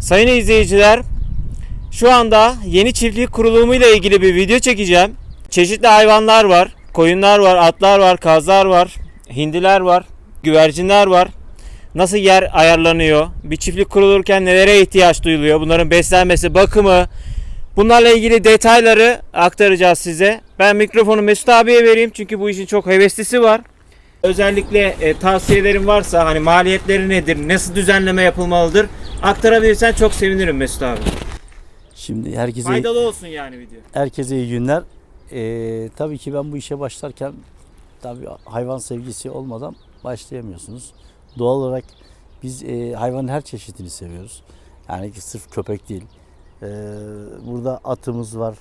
Sayın izleyiciler, şu anda yeni çiftlik kurulumu ile ilgili bir video çekeceğim. Çeşitli hayvanlar var. Koyunlar var, atlar var, kazlar var, hindiler var, güvercinler var. Nasıl yer ayarlanıyor? Bir çiftlik kurulurken nelere ihtiyaç duyuluyor? Bunların beslenmesi, bakımı, Bunlarla ilgili detayları aktaracağız size. Ben mikrofonu Mesut abiye vereyim çünkü bu işin çok heveslisi var. Özellikle e, tavsiyelerin varsa hani maliyetleri nedir, nasıl düzenleme yapılmalıdır aktarabilirsen çok sevinirim Mesut abi. Şimdi herkese Faydalı olsun yani video. herkese iyi günler. Ee, tabii ki ben bu işe başlarken tabii hayvan sevgisi olmadan başlayamıyorsunuz. Doğal olarak biz e, hayvanın her çeşidini seviyoruz. Yani ki sırf köpek değil. Ee, burada atımız var,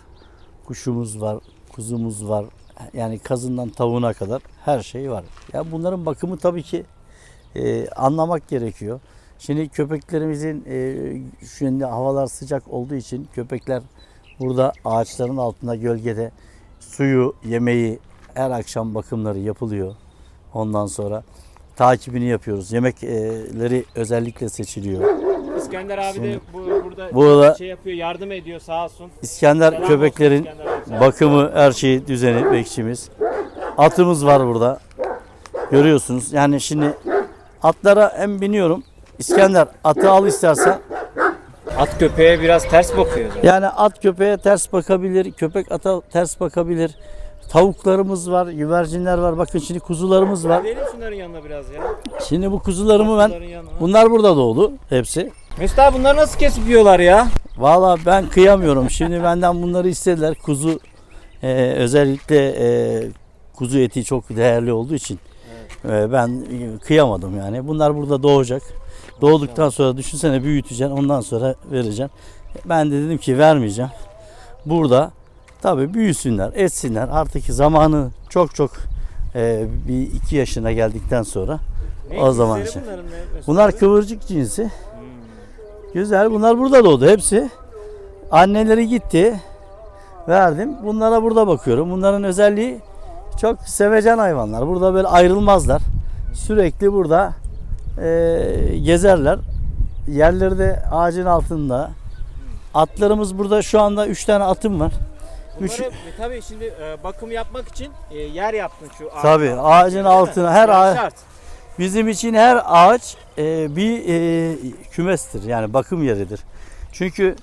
kuşumuz var, kuzumuz var. Yani kazından tavuğuna kadar her şey var. Ya bunların bakımı tabii ki e, anlamak gerekiyor. Şimdi köpeklerimizin e, şu anda havalar sıcak olduğu için köpekler burada ağaçların altında gölgede suyu, yemeği her akşam bakımları yapılıyor. Ondan sonra takibini yapıyoruz. Yemekleri özellikle seçiliyor. İskender abi de Şimdi- bu, burada Burada- şey yapıyor, yardım ediyor sağ olsun. İskender Selam köpeklerin olsun İskender bakımı, her şeyi düzeni, bekçimiz. Atımız var burada. Görüyorsunuz. Yani şimdi atlara hem biniyorum. İskender atı al istersen. At köpeğe biraz ters bakıyor. zaten. Yani at köpeğe ters bakabilir, köpek ata ters bakabilir. Tavuklarımız var, güvercinler var. Bakın şimdi kuzularımız var. Gidelim şunların yanına biraz ya. Şimdi bu kuzularımı ben yanına. bunlar burada doğdu hepsi. Mesut abi bunları nasıl kesip yiyorlar ya? Valla ben kıyamıyorum. Şimdi benden bunları istediler. Kuzu e, özellikle e, kuzu eti çok değerli olduğu için ben kıyamadım yani. Bunlar burada doğacak. Doğduktan sonra düşünsene büyüteceksin ondan sonra vereceksin. Ben de dedim ki vermeyeceğim. Burada tabii büyüsünler, etsinler. Artık zamanı çok çok e, bir iki yaşına geldikten sonra Ne O zaman şey. bunların bunlar kıvırcık cinsi. Hmm. Güzel. Bunlar burada doğdu hepsi. Anneleri gitti. Verdim. Bunlara burada bakıyorum. Bunların özelliği çok sevecen hayvanlar. Burada böyle ayrılmazlar. Sürekli burada e, gezerler. Yerleri de ağacın altında. Atlarımız burada şu anda 3 tane atım var. Üç- Bunları e, tabii şimdi e, bakım yapmak için e, yer yaptın şu ağacın Tabii, altına, ağacın altına, her ağaç- şart. Bizim için her ağaç e, bir e, kümestir. Yani bakım yeridir. Çünkü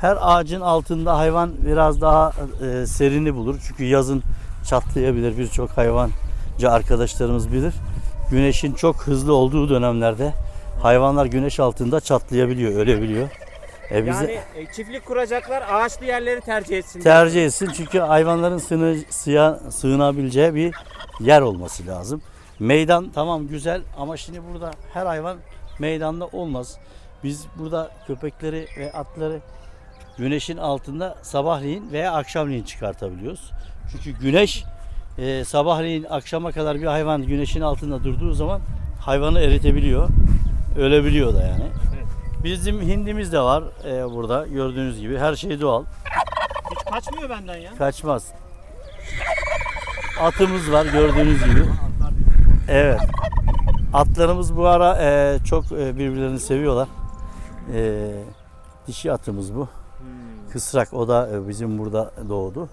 her ağacın altında hayvan biraz daha e, serini bulur. Çünkü yazın çatlayabilir birçok hayvancı arkadaşlarımız bilir. Güneşin çok hızlı olduğu dönemlerde hayvanlar güneş altında çatlayabiliyor, ölebiliyor. E bize Yani e, çiftlik kuracaklar ağaçlı yerleri tercih etsin. tercih etsin çünkü hayvanların sığına, sığa- sığınabileceği bir yer olması lazım. Meydan tamam güzel ama şimdi burada her hayvan meydanda olmaz. Biz burada köpekleri ve atları güneşin altında sabahleyin veya akşamleyin çıkartabiliyoruz. Çünkü güneş e, sabahleyin akşama kadar bir hayvan güneşin altında durduğu zaman hayvanı eritebiliyor. Ölebiliyor da yani. Bizim hindimiz de var e, burada gördüğünüz gibi her şey doğal. Hiç kaçmıyor benden ya. Kaçmaz. Atımız var gördüğünüz gibi. Evet. Atlarımız bu ara e, çok e, birbirlerini seviyorlar. E, dişi atımız bu. Hmm. Kısrak o da e, bizim burada doğdu.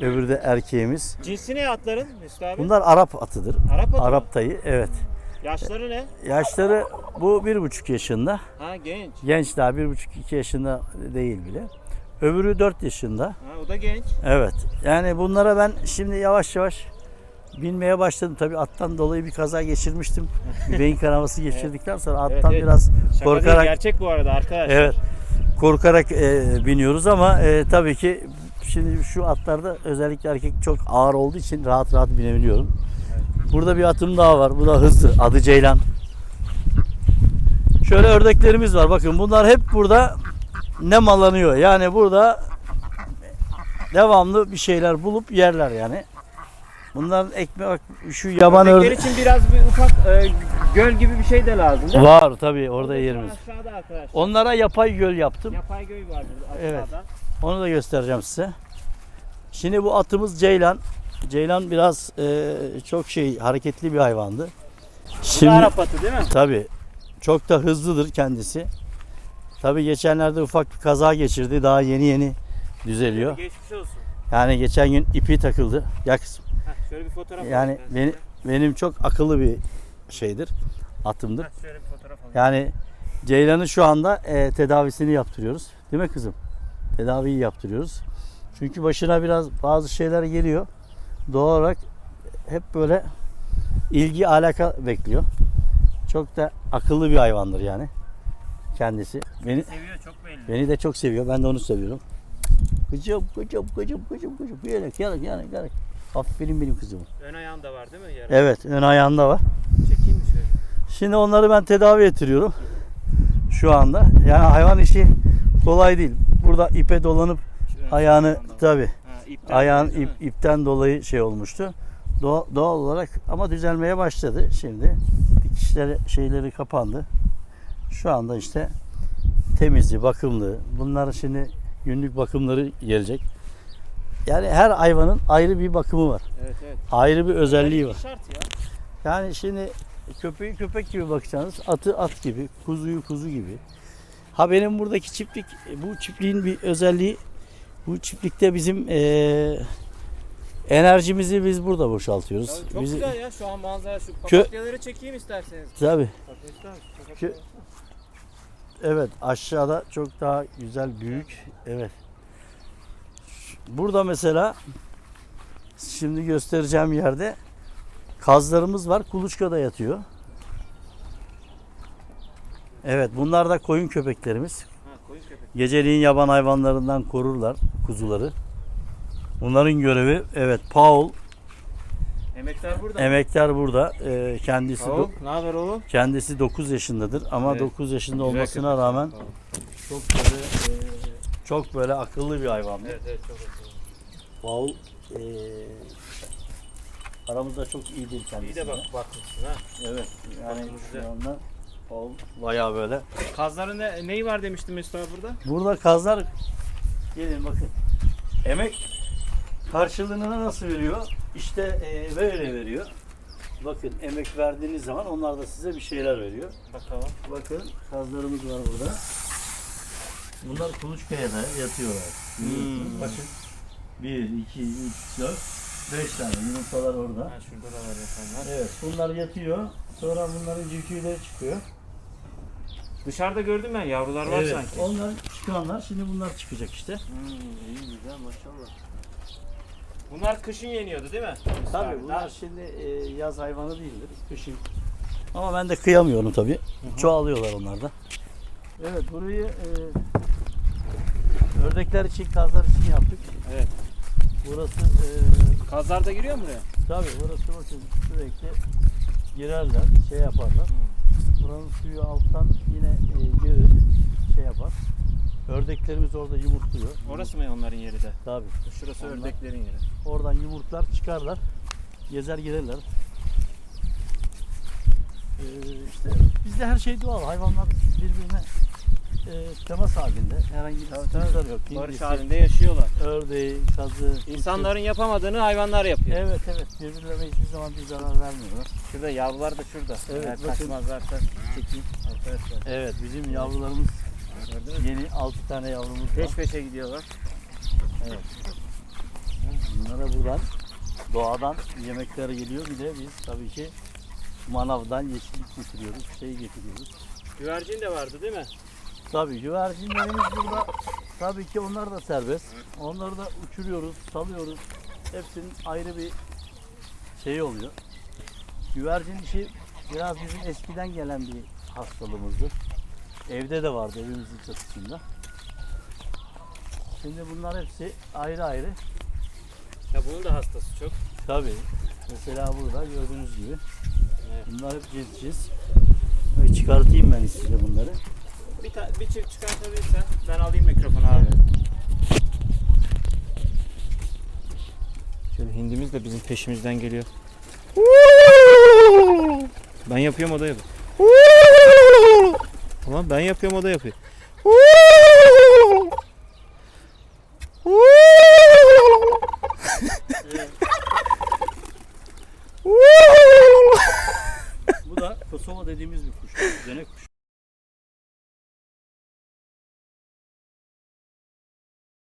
Öbürü de erkeğimiz. Cinsi ne atların abi? Bunlar Arap atıdır. Arap atı mı? Arap tayı evet. Yaşları ne? Yaşları bu bir buçuk yaşında. Ha genç. Genç daha bir buçuk iki yaşında değil bile. Öbürü dört yaşında. Ha, o da genç. Evet. Yani bunlara ben şimdi yavaş yavaş binmeye başladım. Tabii attan dolayı bir kaza geçirmiştim. Bir beyin kanaması geçirdikten sonra attan Evet, evet. biraz Şaka Korkarak- değil gerçek bu arada arkadaşlar. evet korkarak e, biniyoruz ama e, tabii ki şimdi şu atlarda özellikle erkek çok ağır olduğu için rahat rahat binebiliyorum. Burada bir atım daha var. Bu da hızlı. Adı Ceylan. Şöyle ördeklerimiz var. Bakın bunlar hep burada nemalanıyor. Yani burada devamlı bir şeyler bulup yerler yani. Bunların ekmek şu yaban Köpekler ördek için biraz bir ufak e, göl gibi bir şey de lazım değil mi? var tabii orada yerimiz. Aşağıda arkadaşlar. Onlara yapay göl yaptım. Yapay göl var burada Evet. Onu da göstereceğim size. Şimdi bu atımız Ceylan. Ceylan biraz e, çok şey hareketli bir hayvandı. Şimdi Arap atı değil mi? tabii çok da hızlıdır kendisi. Tabii geçenlerde ufak bir kaza geçirdi. Daha yeni yeni düzeliyor. Geçmiş olsun. Yani geçen gün ipi takıldı. Ya kızım. Heh, şöyle bir fotoğraf Yani alayım ben beni, size. benim çok akıllı bir şeydir. Atımdır. Heh, şöyle bir fotoğraf alayım. Yani Ceylan'ın şu anda e, tedavisini yaptırıyoruz. Değil mi kızım? Tedaviyi yaptırıyoruz. Çünkü başına biraz bazı şeyler geliyor. Doğal olarak hep böyle ilgi alaka bekliyor. Çok da akıllı bir hayvandır yani kendisi. Beni Seviyor çok belli. beni de çok seviyor. Ben de onu seviyorum. Kızım, kızım, kızım, kızım, kızım. Yarak, yarak, yarak, yarak. Aferin benim kızım. Ön ayağında var değil mi yara? Evet, ön ayağında var. Çekeyim mi şöyle? Şimdi onları ben tedavi ettiriyorum. Şu anda. Yani hayvan işi kolay değil. Burada ipe dolanıp ayağını tabi ayağın ip, ipten dolayı şey olmuştu. Doğal, doğal olarak ama düzelmeye başladı şimdi. Dikişleri şeyleri kapandı. Şu anda işte temizli, bakımlı. Bunlar şimdi günlük bakımları gelecek. Yani her hayvanın ayrı bir bakımı var. Evet evet. Ayrı bir özelliği var. Şart ya. Yani şimdi köpeği köpek gibi bakacaksınız, atı at gibi, kuzuyu kuzu gibi. Ha benim buradaki çiftlik, bu çiftliğin bir özelliği, bu çiftlikte bizim eee, enerjimizi biz burada boşaltıyoruz. Ya çok Bizi- güzel ya şu an manzara şu Kö- papatyaları çekeyim isterseniz. Kö- Evet aşağıda çok daha güzel büyük. Evet. Burada mesela şimdi göstereceğim yerde kazlarımız var. Kuluçkada yatıyor. Evet bunlar da koyun köpeklerimiz. Ha, koyun köpek. Geceliğin yaban hayvanlarından korurlar kuzuları. Bunların görevi evet Paul Emektar burada. emektar burada. Ee, kendisi Oğlum, ne haber oğlum? kendisi 9 yaşındadır ama Evet. 9 yaşında Güzel olmasına köpek. rağmen çok böyle e, çok böyle akıllı bir hayvandır. Evet evet çok akıllı. Paul e, aramızda çok iyidir kendisi. İyi de bak bakmışsın ha. Evet. Yani şu anda Paul bayağı böyle. Kazların ne, neyi var demiştin Mesut abi burada? Burada kazlar gelin bakın. Emek karşılığını nasıl veriyor? İşte e, böyle veriyor. Bakın emek verdiğiniz zaman onlar da size bir şeyler veriyor. Bakalım. Bakın kazlarımız var burada. Bunlar kuluçkaya da yatıyorlar. Hmm. Bakın. 1, 2, 3, 4, 5 tane yumurtalar orada. Ha, şurada da var yapanlar. Evet bunlar yatıyor. Sonra bunların civcivleri çıkıyor. Dışarıda gördüm ben yavrular var evet. sanki. Onlar çıkanlar şimdi bunlar çıkacak işte. Hmm, iyi güzel maşallah. Bunlar kışın yeniyordu değil mi? Tabii abi? bunlar Daha- şimdi e, yaz hayvanı değildir. Kışın. Ama ben de kıyamıyorum tabii. Çoğalıyorlar onlar da. Evet burayı e, ördekler için, kazlar için yaptık. Evet. Burası e, Kazlar da giriyor mu buraya? tabii burası bakın sürekli girerler, şey yaparlar. Buranın suyu alttan yine e, gelir, şey yapar. Ördeklerimiz orada yumurtluyor. Orası mı onların yeri de? Tabii. Şurası Onlar- ördeklerin yeri. Oradan yumurtlar çıkarlar. Gezer gelirler. Ee, işte bizde her şey doğal. Hayvanlar birbirine e, temas halinde. Herhangi bir sıkıntılar yok. Barış halinde yaşıyorlar. Ördeği, kazı. İnsanların yapamadığını hayvanlar yapıyor. Evet evet. Birbirlerine hiçbir zaman bir zarar vermiyorlar. Şurada yavrular da şurada. Evet, Eğer kaçmazlarsa çekeyim arkadaşlar. Evet bizim yavrularımız Gördünüz yeni 6 tane yavrumuz var. Peş peşe gidiyorlar. Bunlara buradan doğadan yemekler geliyor. Bir de biz tabii ki manavdan yeşillik getiriyoruz. Şey getiriyoruz. Güvercin de vardı değil mi? Tabii güvercinlerimiz burada. Tabii ki onlar da serbest. Onları da uçuruyoruz, salıyoruz. Hepsinin ayrı bir şeyi oluyor. Güvercin işi biraz bizim eskiden gelen bir hastalığımızdı. Evde de vardı evimizin çatısında. Şimdi bunlar hepsi ayrı ayrı. Ya bunun da hastası çok. Tabii. Mesela burada gördüğünüz gibi. Evet. Bunlar hep cins cins. Çıkartayım ben size bunları. Bir, ta- bir çift çıkartabilirsen ben alayım mikrofonu abi. Şöyle hindimiz de bizim peşimizden geliyor. Ben yapıyorum o da yapıyor. Tamam ben yapıyorum o da yapıyor. Bu da Kosova dediğimiz bir kuş. Dönek kuş.